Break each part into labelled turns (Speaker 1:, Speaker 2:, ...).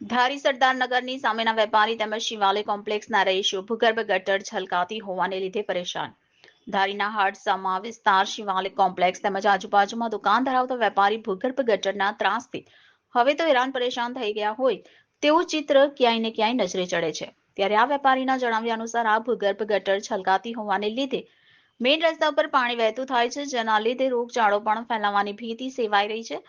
Speaker 1: ધારી સરદારનગરની સામેના વેપારી તેમજ શિવાલય કોમ્પ્લેક્સના રહીશો ભૂગર્ભ ગટર છલકાતી હોવાને લીધે પરેશાન. ધારીના હાડસામાં વિસ્તાર શિવાલય કોમ્પ્લેક્સ તેમજ આજુબાજુમાં દુકાન ધરાવતો વેપારી ભૂગર્ભ ગટરના ત્રાસથી હવે તો હેરાન પરેશાન થઈ ગયા હોય તેવું ચિત્ર ક્યાંય ને ક્યાંય નજરે ચડે છે. ત્યારે આ વેપારીના જણાવ્યા અનુસાર આ ભૂગર્ભ ગટર છલકાતી હોવાને લીધે મેઇન રસ્તા પર પાણી વહેતું થાય છે, જેના લીધે રોગચાળો પણ ફેલાવાની ભીતિ સેવાઈ રહી છે.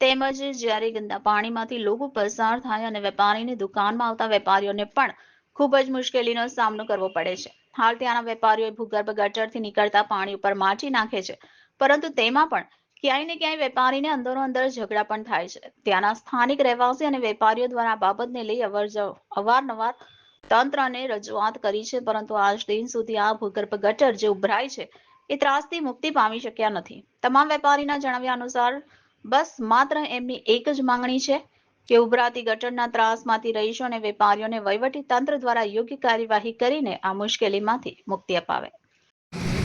Speaker 1: તેમજ જ્યારે ગંદા પાણીમાંથી લોકો પસાર થાય અને વેપારીની દુકાનમાં આવતા વેપારીઓને પણ ખૂબ જ મુશ્કેલીનો સામનો કરવો પડે છે. હાલ ત્યાંના વેપારીઓ ભૂગર્ભ ગટરથી નીકળતા પાણી ઉપર માટી નાખે છે. પરંતુ તેમાં પણ ક્યાંય ને ક્યાંય વેપારીને અંદરો અંદર ઝઘડા પણ થાય છે. ત્યાંના સ્થાનિક રહેવાસી અને વેપારીઓ દ્વારા બાબતને લઈ અવારનવાર તંત્રને રજૂઆત કરી છે, પરંતુ આજ દિન સુધી આ ભૂગર્ભ ગટર જે ઉભરાય છે, એ ત્રાસથી મુક્તિ પામી શક્યા નથી. તમામ વેપારીના જણાવ્યા અનુસાર બસ માત્ર એમની એક જ માંગણી છે કે ઉભરાતી ગટરના ત્રાસમાંથી રહીશો અને વેપારીઓને વહીવટી તંત્ર દ્વારા યોગ્ય કાર્યવાહી કરીને આ મુશ્કેલીમાંથી મુક્તિ અપાવે.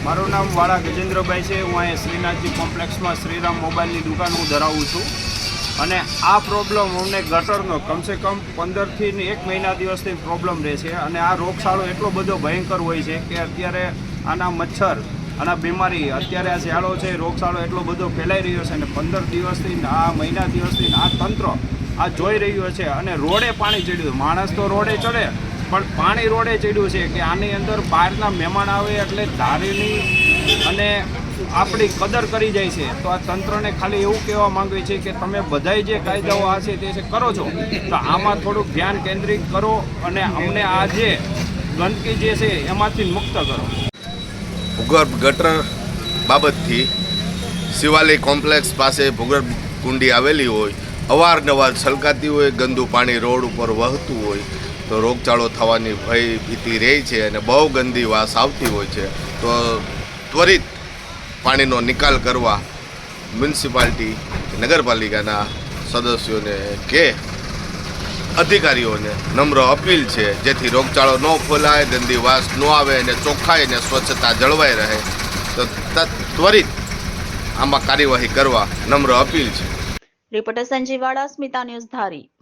Speaker 2: મારું નામ વાળા ગજેન્દ્રભાઈ છે. હું અહીંયા શ્રીનાથજી કોમ્પ્લેક્સમાં શ્રીરામ મોબાઈલની દુકાન હું ધરાવું છું. અને આ પ્રોબ્લેમ અમને ગટરનો કમસે કમ પંદરથી એક મહિના દિવસથી પ્રોબ્લેમ રહે છે. અને આ રોગચાળો એટલો બધો ભયંકર હોય છે કે અત્યારે આના મચ્છર આના બીમારી અત્યારે આ શિયાળો છે, રોગચાળો એટલો બધો ફેલાઈ રહ્યો છે અને પંદર દિવસથી આ મહિના દિવસથી આ તંત્ર આ જોઈ રહ્યું છે અને રોડે પાણી ચડ્યું માણસ તો રોડે ચડે, પણ પાણી રોડે ચડ્યું છે કે આની અંદર બહારના મહેમાન આવે એટલે ધારીની અને આપણી કદર કરી જાય છે. તો આ તંત્રને ખાલી એવું કહેવા માંગે છે કે તમે બધાય જે કાયદાઓ આ છે તે કરો છો. તો આમાં થોડુંક ધ્યાન કેન્દ્રિત કરો અને અમને આ જે ગંદકી જે છે એમાંથી મુક્ત કરો.
Speaker 3: ભૂગર્ભ ગટર બાબતથી શિવાલય કોમ્પ્લેક્સ પાસે ભૂગર્ભ કુંડી આવેલી હોય, અવારનવાર છલકાતી હોય, ગંદુ પાણી રોડ ઉપર વહતું હોય, તો રોગચાળો થવાની ભય ભીતિ રહે છે અને બહુ ગંદી વાસ આવતી હોય છે. તો ત્વરિત પાણીનો નિકાલ કરવા મ્યુનિસિપાલિટી, નગરપાલિકાના સદસ્યોને કે અધિકારીઓને નમ્ર અપીલ છે, જેથી રોગચાળો ન ફોલાય, ગંદી વાસ ન આવે અને ચોખ્ખાઈ અને સ્વચ્છતા જળવાઈ રહે. તો ત્વરિત આમાં કાર્યવાહી કરવા નમ્ર અપીલ છે.
Speaker 1: રિપોર્ટર સંજીવાડા સ્મિતા ન્યૂઝ ધારી.